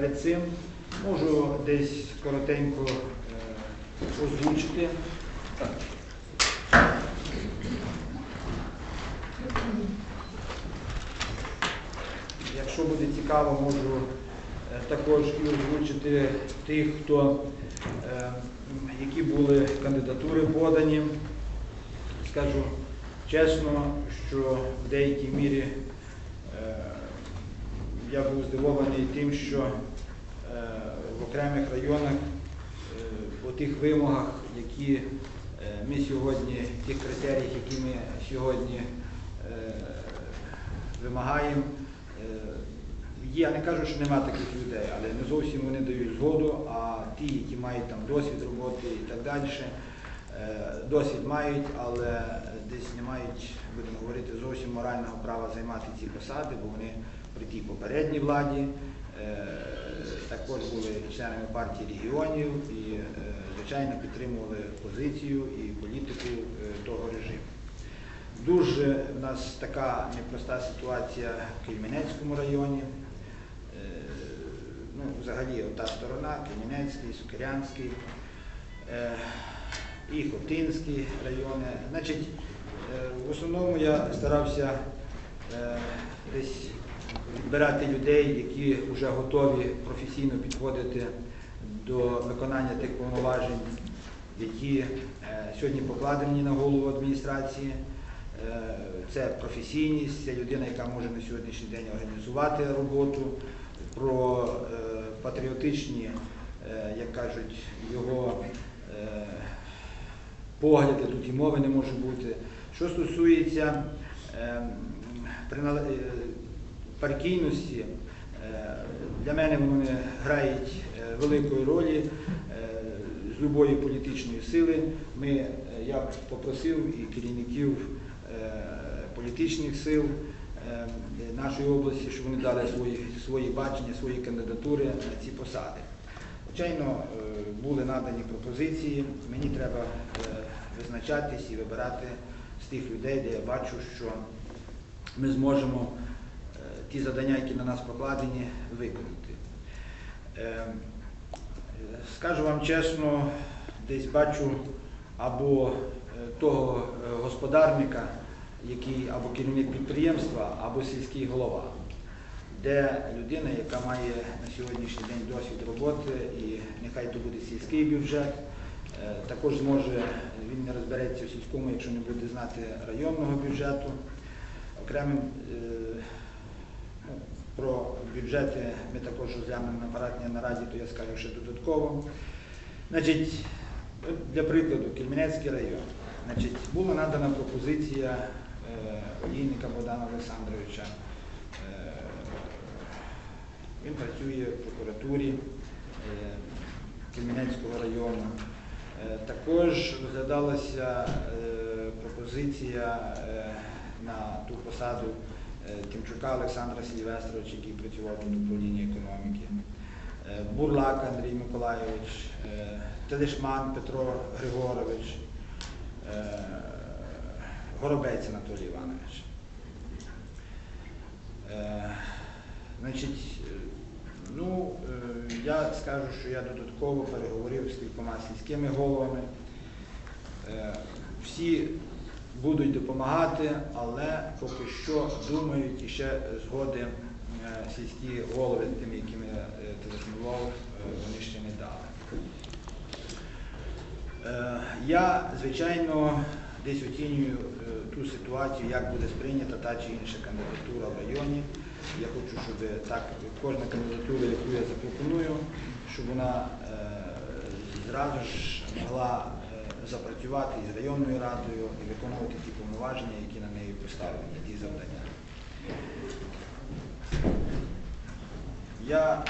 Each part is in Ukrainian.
перед цим можу десь коротенько е, озвучити. Якщо буде цікаво, можу е, також і озвучити тих, хто, е, які були кандидатури подані. Скажу чесно, що в деякій мірі я був здивований тим, що е, в окремих районах е, по тих вимогах, які е, ми сьогодні, тих критеріях, які ми сьогодні вимагаємо, є, я не кажу, що нема таких людей, але не зовсім вони дають згоду, а ті, які мають там досвід роботи і так далі, досвід мають, але десь не мають, будемо говорити, зовсім морального права займати ці посади, бо вони при тій попередній владі е, також були членами партії регіонів і, е, звичайно, підтримували позицію і політику е, того режиму. Дуже в нас така непроста ситуація в Кельменецькому районі. Ну, взагалі, та сторона, Кельменецький, Сукирянський, і Хотинський райони. Значить, в основному я старався десь відбирати людей, які вже готові професійно підходити до виконання тих повноважень, які е, сьогодні покладені на голову адміністрації. Е, Це професійність, це людина, яка може на сьогоднішній день організувати роботу, про е, патріотичні, як кажуть, його погляди, тут і мови не може бути. Що стосується партійності, е, для мене воно не грають е, великої ролі е, з любої політичної сили. Ми, я попросив і керівників політичних сил нашої області, щоб вони дали свої, свої бачення, свої кандидатури на ці посади. Звичайно, були надані пропозиції. Мені треба визначатись і вибирати з тих людей, де я бачу, що ми зможемо ті завдання, які на нас покладені, виконати. Е, е, Скажу вам чесно, десь бачу або е, того е, господарника, який або керівник підприємства, або сільський голова, де людина, яка має на сьогоднішній день досвід роботи, і нехай то буде сільський бюджет, е, також зможе, він не розбереться в сільському, якщо не буде знати районного бюджету. Окремим про бюджети ми також розглянемо на апаратній нараді, то я скажу ще додатково. Значить, для прикладу, Кельменецький район. Значить, була надана пропозиція е, олійника Богдана Олександровича. Е, він працює в прокуратурі е, Кельменецького району. Також розглядалася пропозиція на ту посаду Тимчука Олександра Сільвестровича, який працював в управлінні економіки. Е, Бурлак Андрій Миколайович, е, Телешман Петро Григорович, е, Горобець Анатолій Іванович. Е, Значить, е, ну, е, я скажу, що я додатково переговорив з кількома сільськими головами. Е, Всі будуть допомагати, але поки що думають і ще згоди е, сільські голови, тим, яким я е, телефонував, е, вони ще не дали. Я, звичайно, десь оцінюю ту ситуацію, як буде сприйнята та чи інша кандидатура в районі. Я хочу, щоб так кожна кандидатура, яку я запропоную, щоб вона зразу ж могла запрацювати із районною радою і виконувати ті повноваження, які на неї поставлені, ті завдання. Я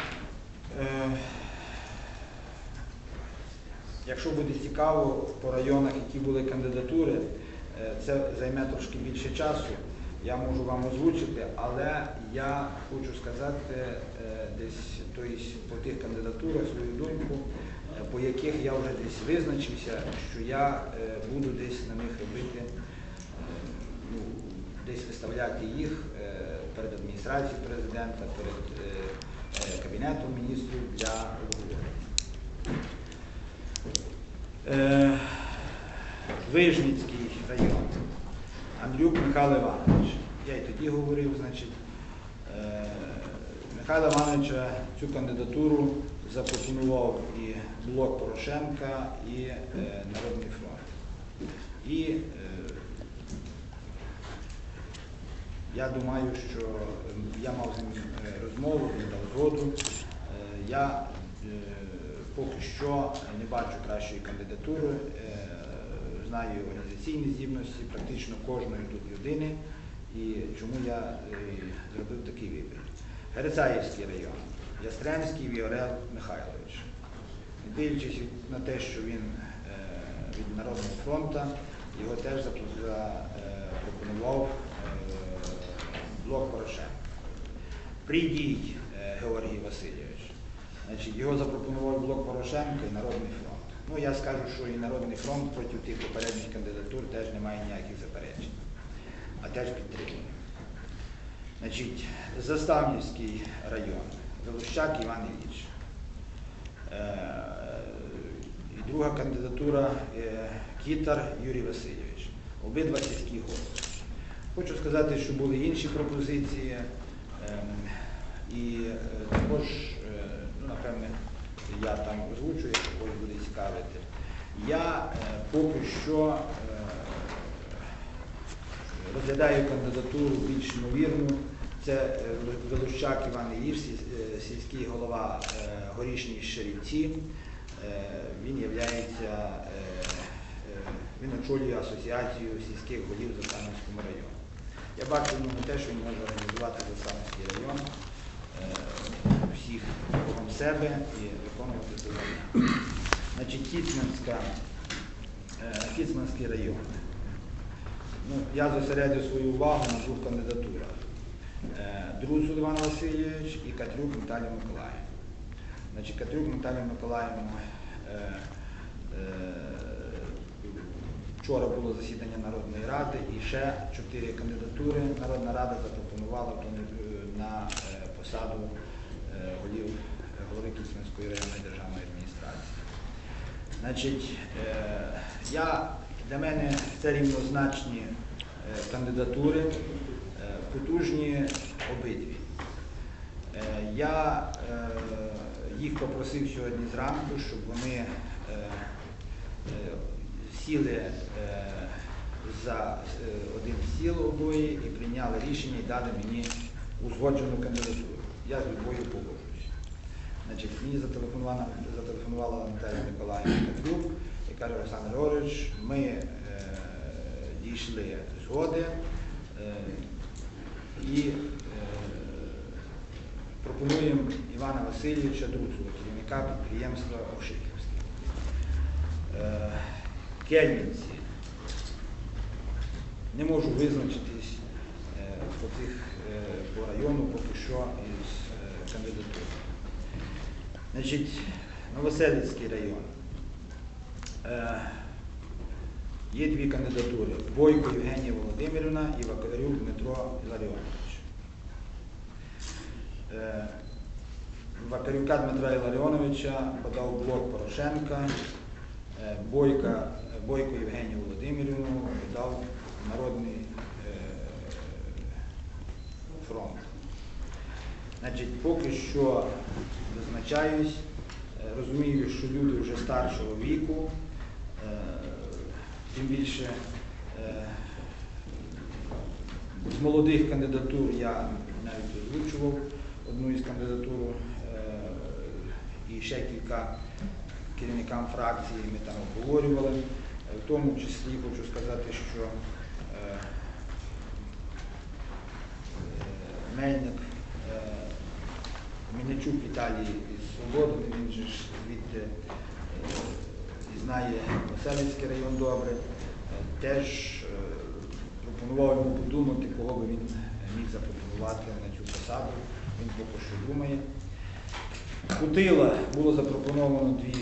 е, Якщо буде цікаво по районах, які були кандидатури, е, це займе трошки більше часу. Я можу вам озвучити, але я хочу сказати е, десь тобто, по тих кандидатурах свою думку, по яких я вже десь визначився, що я е, буду десь на них робити, е, ну, десь виставляти їх е, перед адміністрацією президента, перед е, е, Кабінетом міністрів для обговорення. Е, Вижницький район. Андрюк Михайло Іванович. Я і тоді говорив, значить, е, Михайла Івановича цю кандидатуру запропонував і блок Порошенка, і е, Народний фронт. І е, я думаю, що е, я мав з ним е, розмову, він дав згоду. Е, Я е, поки що не бачу кращої кандидатури, е, знаю організаційні здібності практично кожної тут людини, і чому я е, зробив такий вибір. Герцаївський район, Ястремський Віорел Михайлович. Не дивлячись на те, що він е, від Народного фронту, його теж запропонував е, блок Порошенка. Прийдіть, е, Георгій Васильович. Значить, його запропонував блок Порошенка і Народний фронт. Ну, я скажу, що і Народний фронт проти тих попередніх кандидатур теж не має ніяких заперечень, а теж підтримує. Значить, Заставнівський район, Велущак Іван Ілліч. Е, І друга кандидатура е, Кітар Юрій Васильович. Обидва сільські голови. Хочу сказати, що були інші пропозиції, ем, і е, також, ну, напевне, я там озвучу, якщо когось буде цікавити. Я поки що розглядаю кандидатуру більш ймовірну. Це е, Велущак Іван Ілліч, е, сільський голова е, Горішній Шерівці. Він являється, він очолює асоціацію сільських голів Заставницькому районі. Я бачу в ньому те, що він може організувати Заставницький район всіх кругом себе і виконувати завдання. Значить, Кіцманська, Кіцманський район. Ну, я зосередив свою увагу на двох кандидатурах. Е, Друцул Іван Васильович і Катрюк Наталія Миколаївна. Значить, Катрюк Наталія Миколаївна е, е, вчора було засідання Народної ради і ще чотири кандидатури Народна рада запропонувала на посаду голів голови Кіцманської районної державної адміністрації. Значить, я, для мене це рівнозначні кандидатури, потужні обидві. Е, Я е, їх попросив сьогодні зранку, щоб вони е, сіли за один стіл обоє і прийняли рішення і дали мені узгоджену кандидатуру. Я з любою погоджуюся. Значить, мені зателефонувала, зателефонувала Наталія Миколаївна Петрюк і каже, Олександр Григорович, ми дійшли згоди і е, пропонуємо Івана Васильовича Друцула, керівника підприємства Ошиківське. Е, Кельниці. Не можу визначитись е, по цих е, по району поки що із е, кандидатур. Значить, Новоселицький район. Е, Є дві кандидатури. Бойко Євгенія Володимирівна і Вакарюк Дмитро Іларіонович. Е, Вакарюка Дмитра Іларіоновича подав блок Порошенка, е, Бойка, Бойко Євгенію Володимирівну подав Народний е, фронт. Значить, поки що визначаюсь, розумію, що люди вже старшого віку, тим більше е, з молодих кандидатур я навіть озвучував одну із кандидатур е, і ще кілька керівникам фракції ми там обговорювали. Е, В тому числі хочу сказати, що Мельник Мельничук Віталій із Свободи, він же ж звідти знає Веселицький район добре, е, теж е, пропонував йому подумати, кого би він міг запропонувати на цю посаду. Він поки що думає. Кутила було запропоновано дві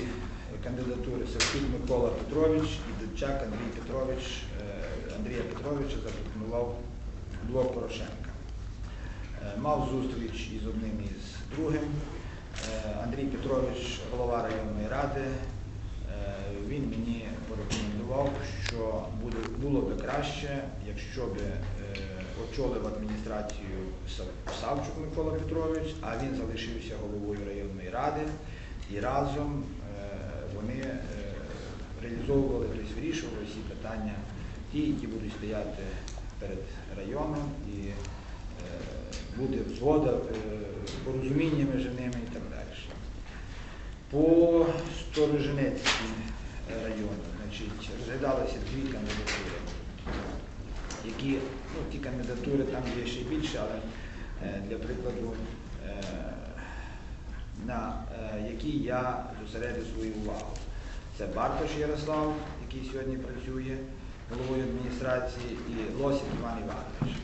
кандидатури Савчук Микола Петрович і Дудчак Андрій Петрович. Е, Андрія Петровича запропонував блок Порошенка. Е, Мав зустріч із одним із другим. Андрій Петрович, голова районної ради, е, він мені порекомендував, що буде, було би краще, якщо б е, очолив адміністрацію Савчук Микола Петрович, а він залишився головою районної ради, і разом е, вони е, реалізовували, тобто вирішували всі питання, ті, які будуть стояти перед районом, і буде згода, порозуміння між ними і так далі. По Сторожинецькій районі, значить, розглядалися дві кандидатури, які, ну, ті кандидатури там є ще більше, але е, для прикладу, е, на е, які я зосередив свою увагу. Це Бартош Ярослав, який сьогодні працює головою адміністрації, і Лосів Іван Іванович.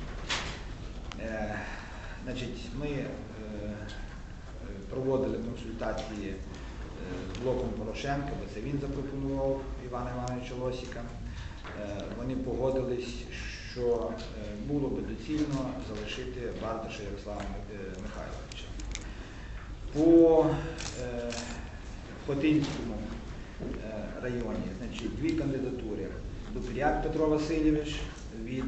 Значить, ми проводили консультації з блоком Порошенка, бо це він запропонував Івана Івановича Лосіка. Е, Вони погодились, що е, було би доцільно залишити Барташа Ярослава е, Михайловича. По Хотинському районі, значить, дві кандидатури. Дупряк Петро Васильович від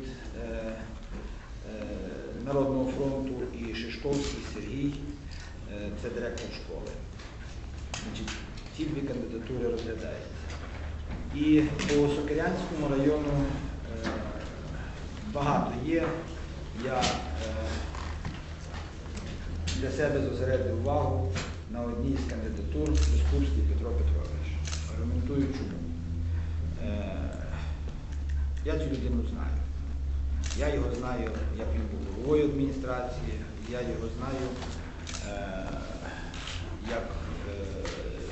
Народного фронту і Шишковський Сергій, це директор школи. Значить, ці дві кандидатури розглядаються. І по Сокирянському району е, багато є. Я е, для себе зосередив увагу на одній з кандидатур Безкурський Петро Петрович. Аргументую чому. Е, Я цю людину знаю. Я його знаю, як він був головою адміністрації, я його знаю як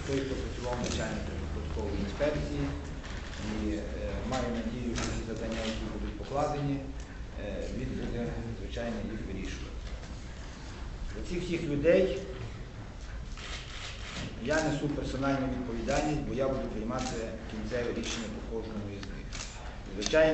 той, хто працював начальником податкової інспекції і е, маю надію, що ці завдання, які будуть покладені, е, він буде, звичайно, їх вирішувати. Цих всіх людей я несу персональну відповідальність, бо я буду приймати кінцеве рішення по кожному із них. Звичайно,